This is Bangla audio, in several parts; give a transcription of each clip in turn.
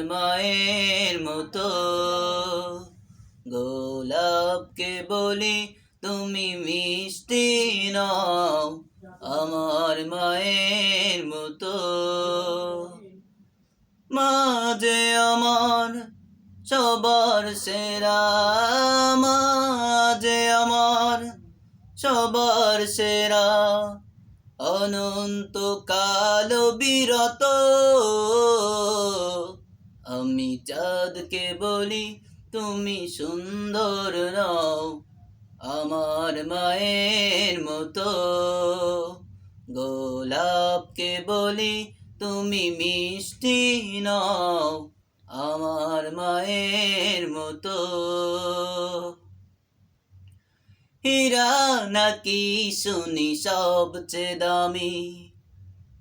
মায়ের মতো। গোলাপকে বলি তুমি মিষ্টি নও, আমার মায়ের মতো। মা যে আমার সবার সেরা। মা যে আমার সবার সেরা। অনন্ত কাল বিরত। আমি চাঁদকে বলি, তুমি সুন্দর নও, আমার মায়ের মতো। গোলাপকে বলি, তুমি মিষ্টি নও, আমার মায়ের মতো। হীরা নাকি শুনি সবচেয়ে দামি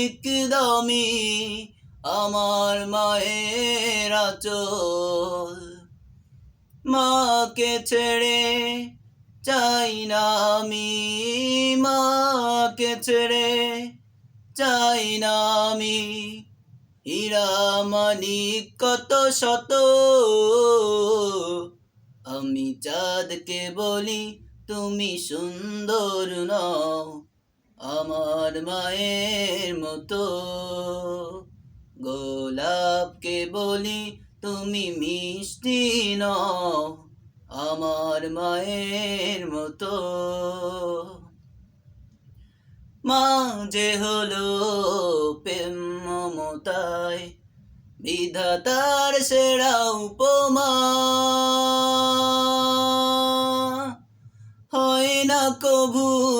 অধিক দামি আমার মায়ের আচল। মাকে ছেড়ে চাই না আমি, মাকে ছেড়ে চাই না আমি। হীরামানি কত শত, আমি চাঁদকে বলি তুমি সুন্দর নও। আমার মায়ের মতো। গোলাপকে বলি তুমি মিষ্টি ন আমার মায়ের মতো। মা যে হলো বিধাতার সেরা উপমা। হয় না কভু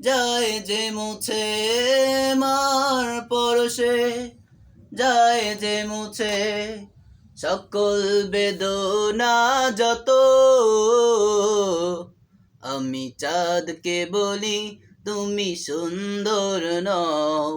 যায় যে মুছে মার পরশে, যায় যে মুছে সকল বেদনা যত। আমি চাঁদকে বলি, তুমি সুন্দর নও।